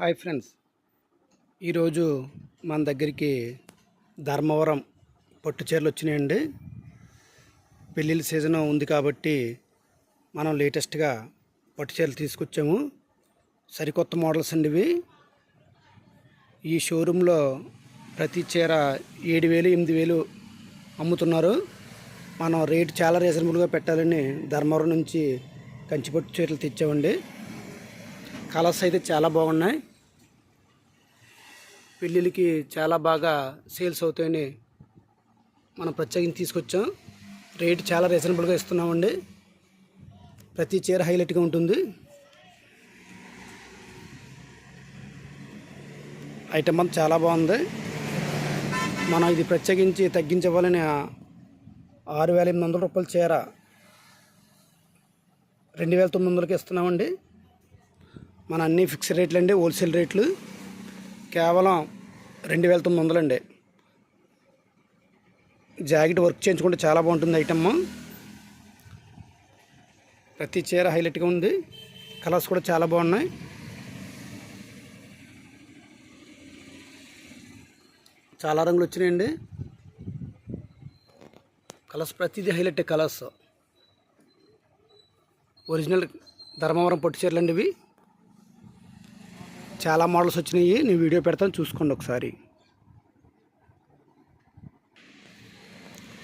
Hi friends. ఈరోజు మన దగ్గరికి ధర్మవరం పట్టు చీరలు వచ్చినాయండి. పెళ్ళిళ్ళ సీజన్ ఉంది కాబట్టి మనం లేటెస్ట్గా పట్టు చీరలు తీసుకొచ్చాము. సరికొత్త మోడల్స్ అండి ఇవి. ఈ షోరూంలో ప్రతి చీర ఏడు వేలు ఎనిమిది వేలు అమ్ముతున్నారు. మనం రేటు చాలా రీజనబుల్గా పెట్టాలని ధర్మవరం నుంచి కంచిపట్టు చీరలు తెచ్చామండి. కలర్స్ అయితే చాలా బాగున్నాయి. పెళ్ళిళ్ళకి చాలా బాగా సేల్స్ అవుతాయని మనం ప్రత్యేకించి తీసుకొచ్చాం. రేటు చాలా రీజనబుల్గా ఇస్తున్నామండి. ప్రతి చీర హైలైట్గా ఉంటుంది. ఐటమ్ అంతా చాలా బాగుంది. మనం ఇది ప్రత్యేకించి తగ్గించవ్వాలని ఆరు వేల ఎనిమిది వందల రూపాయల చీర రెండు వేల తొమ్మిది వందలకి ఇస్తున్నామండి. మన అన్ని ఫిక్స్డ్ రేట్లు అండి హోల్సేల్ రేట్లు. కేవలం రెండు వేల తొమ్మిది వందలు అండి జాకెట్ వర్క్ చేయించుకుంటే చాలా బాగుంటుంది ఐటమ్. ప్రతి చీర హైలైట్గా ఉంది. కలర్స్ కూడా చాలా బాగున్నాయి. చాలా రంగులు వచ్చినాయండి. కలర్స్ ప్రతిదీ హైలైట్ కలర్స్. ఒరిజినల్ ధర్మవరం పట్టు చీరలు అండి ఇవి. చాలా మోడల్స్ వచ్చినాయి. నేను వీడియో పెడతాను చూసుకోండి ఒకసారి.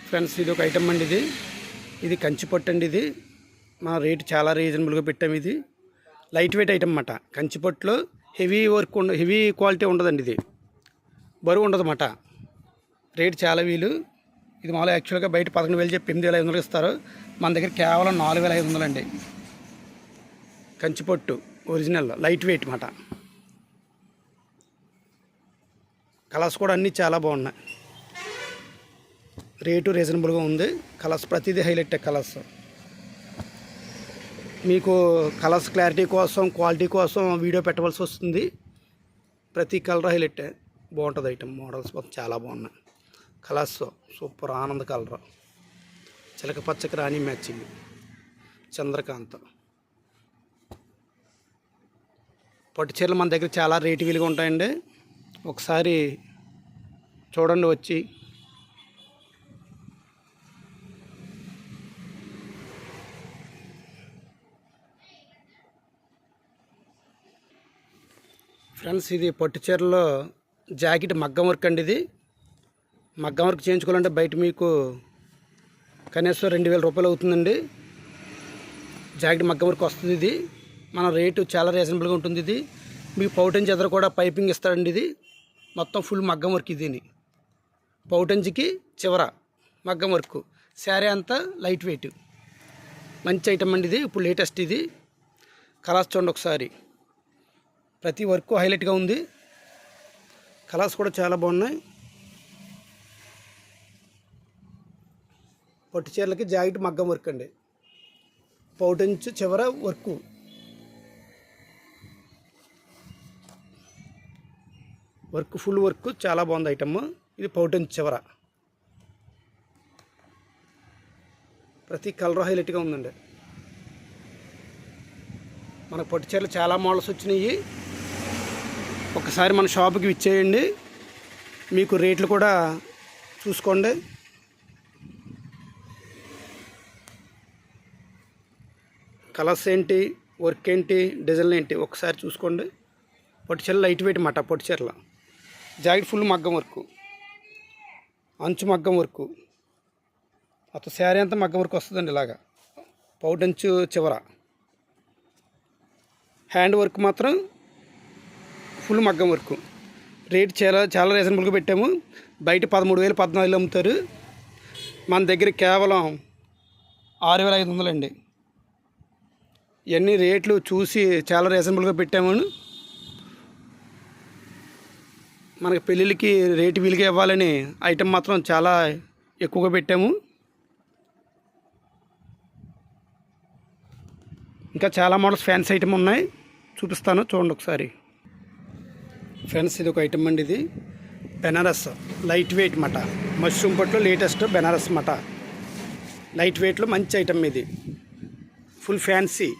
ఫ్రెండ్స్ ఇది ఒక ఐటమ్ అండి ఇది. ఇది కంచిపట్టు అండి ఇది. మన రేట్ చాలా రీజనబుల్గా పెట్టాము ఇది. లైట్ వెయిట్ ఐటమ్ అన్నమాట. కంచిపట్టులో హెవీ వర్క్ ఉండ హెవీ క్వాలిటీ ఉండదండి ఇది. బరువు ఉండదు అన్నమాట. రేట్ చాలా వీలు. ఇది మామూలుగా యాక్చువల్గా బయట పదకొండు వేలు చెప్పి ఎనిమిది వేల ఐదు వందలు ఇస్తారు. మన దగ్గర కేవలం నాలుగు వేల ఐదు వందలండి కంచిపట్టు ఒరిజినల్ లైట్ వెయిట్ మాట కలర్స్ కూడా అన్నీ చాలా బాగున్నాయి. రేటు రీజనబుల్గా ఉంది. కలర్స్ ప్రతిదీ హైలైట్ కలర్స్. మీకు కలర్స్ క్లారిటీ కోసం క్వాలిటీ కోసం వీడియో పెట్టవలసి వస్తుంది. ప్రతి కలర్ హైలైట్. బాగుంటుంది ఐటమ్. మోడల్స్ మొత్తం చాలా బాగున్నాయి. Colours super Anand colour. చిలక పచ్చకి రాణి మ్యాచింగ్. చంద్రకాంత్. పట్టు చీరలు మన దగ్గర చాలా రేటు విలుగా ఉంటాయండి. ఒకసారి చూడండి వచ్చి. ఫ్రెండ్స్ ఇది పట్టు చీరలో జాకెట్ మగ్గం వర్క్ అండి ఇది. మగ్గం వర్క్ చేయించుకోవాలంటే బయట మీకు కనీసం రెండు వేల రూపాయలు అవుతుందండి. జాకెట్ మగ్గం వర్క్ వస్తుంది ఇది. మన రేటు చాలా రీజనబుల్గా ఉంటుంది ఇది. మీకు పౌటన్ ఎదురు కూడా పైపింగ్ ఇస్తాడండి ఇది. మొత్తం ఫుల్ మగ్గం వర్క్ ఇది పౌటంజికి చివర మగ్గం వర్క్. శారీ అంతా లైట్ వెయిట్. మంచి ఐటమ్ అండి ఇది. ఇప్పుడు లేటెస్ట్ ఇది. కలర్స్ చూడండి ఒకసారి. ప్రతి వర్క్ హైలైట్గా ఉంది. కలర్స్ కూడా చాలా బాగున్నాయి. పట్టు చీరలకి జాకెట్ మగ్గం వర్క్ అండి. పౌటంచు చివర వర్క్. వర్క్ ఫుల్ వర్క్ చాలా బాగుంది ఐటమ్. ఇది పౌటన్ చివర. ప్రతి కలర్ హైలైట్గా ఉందండి. మన పట్టు చీరలు చాలా మోడల్స్ వచ్చినాయి. ఒకసారి మన షాప్కి ఇచ్చేయండి మీకు రేట్లు కూడా చూసుకోండి. కలర్స్ ఏంటి వర్క్ ఏంటి డిజైన్లు ఏంటి ఒకసారి చూసుకోండి. పట్టు చీరలు లైట్ వెయిట్ మాట పట్టు చీరల. జాకెట్ ఫుల్ మగ్గం వర్క్. అంచు మగ్గం వర్క్. మొత్తం శారీ అంతా మగ్గం వర్క్ వస్తుందండి ఇలాగా. పౌటంచు చివర. హ్యాండ్ వర్క్ మాత్రం ఫుల్ మగ్గం వర్క్. రేట్ చాలా చాలా రీజనబుల్గా పెట్టాము. బయట పదమూడు వేలు పద్నాలుగులో అమ్ముతారు. మన దగ్గర కేవలం ఆరు వేల ఐదు వందలండి. ఇవన్నీ రేట్లు చూసి చాలా రీజనబుల్గా పెట్టాము. మనకి పెళ్ళిళ్ళకి రేటు వీలుగా ఇవ్వాలని ఐటెం మాత్రం చాలా ఎక్కువగా పెట్టాము. ఇంకా చాలా మోడల్స్ ఫ్యాన్సీ ఐటెం ఉన్నాయి. చూపిస్తాను చూడండి ఒకసారి. ఫ్రెండ్స్ ఇది ఒక ఐటమ్ అండి ఇది. బెనారస్ లైట్ వెయిట్ మట. మష్రూమ్ పట్లో లేటెస్ట్ బెనారస్ మట. లైట్ వెయిట్లో మంచి ఐటెం ఇది. ఫుల్ ఫ్యాన్సీ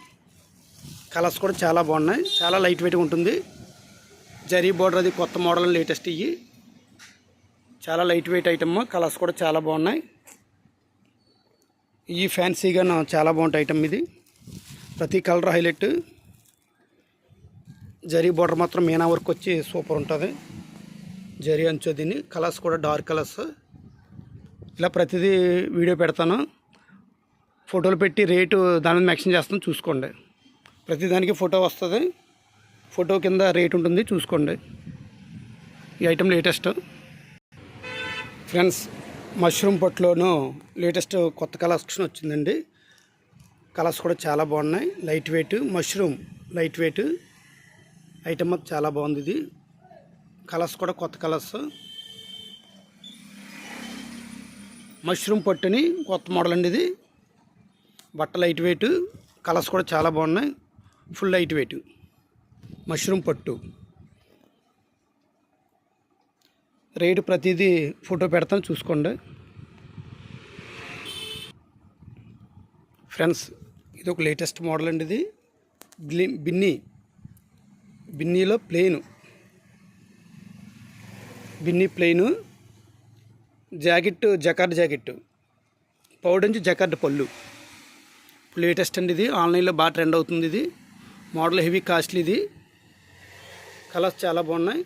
కలర్స్ కూడా చాలా బాగున్నాయి. చాలా లైట్ వెయిట్గా ఉంటుంది. జరీ బోర్డర్ అది కొత్త మోడల్ లేటెస్ట్ ఇవి చాలా లైట్ వెయిట్ ఐటమ్ కలర్స్ కూడా చాలా బాగున్నాయి. ఈ ఫ్యాన్సీగా చాలా బాగుంటాయి ఐటమ్ ఇది. ప్రతి కలర్ హైలైట్. జరీ బోర్డర్ మాత్రం మీనా వర్క్ వచ్చి సూపర్ ఉంటుంది. జరీ అంచు దీన్ని కలర్స్ కూడా డార్క్ కలర్స్. ఇలా ప్రతిదీ వీడియో పెడతాను. ఫోటోలు పెట్టి రేటు దాని మీద మెన్షన్ చేస్తాను చూసుకోండి. ప్రతిదానికి ఫోటో వస్తుంది. ఫోటో కింద రేట్ ఉంటుంది చూసుకోండి. ఈ ఐటెం లేటెస్ట్. ఫ్రెండ్స్ మష్రూమ్ పొట్టులోను లేటెస్ట్ కొత్త కలెక్షన్ వచ్చిందండి. కలర్స్ కూడా చాలా బాగున్నాయి. Light weight mushroom light weight. Item చాలా బాగుంది ఇది. కలర్స్ కూడా కొత్త కలర్స్. మష్రూమ్ పొట్టుని కొత్త మోడల్ అండి ఇది. బట్ట లైట్ వెయిట్ కలర్స్ కూడా చాలా బాగున్నాయి. Full light weight. మష్రూమ్ పట్టు. రేటు ప్రతిదీ ఫోటో పెడతాను చూసుకోండి. ఫ్రెండ్స్ ఇది ఒక లేటెస్ట్ మోడల్ అండి ఇది. Binny. బిన్నీలో plain. Binny plain. Jacket jacquard jacket powder నుంచి జకార్డ్ పళ్ళు. లేటెస్ట్ అండి ఇది. ఆన్లైన్లో బాగా ట్రెండ్ అవుతుంది ఇది. మోడల్ హెవీ కాస్ట్లీ ఇది. కలర్స్ చాలా బాగున్నాయి.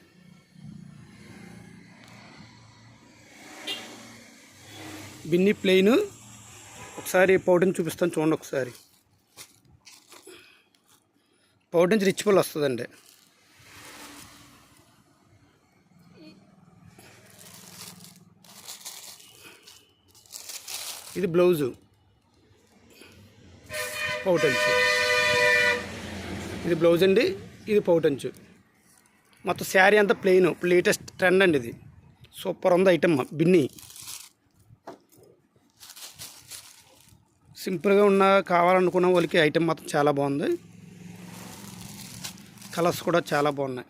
బిన్ని ప్లెయిన్. ఒకసారి పౌడర్ని చూపిస్తాను చూడండి ఒకసారి. పౌడర్ నుంచి రిచ్ పళ్ళు వస్తుందండి. ఇది బ్లౌజు. పౌటంచు ఇది బ్లౌజ్ అండి ఇది పౌటంచు మొత్తం శారీ అంతా ప్లెయిన్ లేటెస్ట్ ట్రెండ్ అండి ఇది. సూపర్ ఉంది ఐటమ్ బిన్ని. సింపుల్గా ఉన్న కావాలనుకున్న వాళ్ళకి ఐటమ్ మాత్రం చాలా బాగుంది. కలర్స్ కూడా చాలా బాగున్నాయి.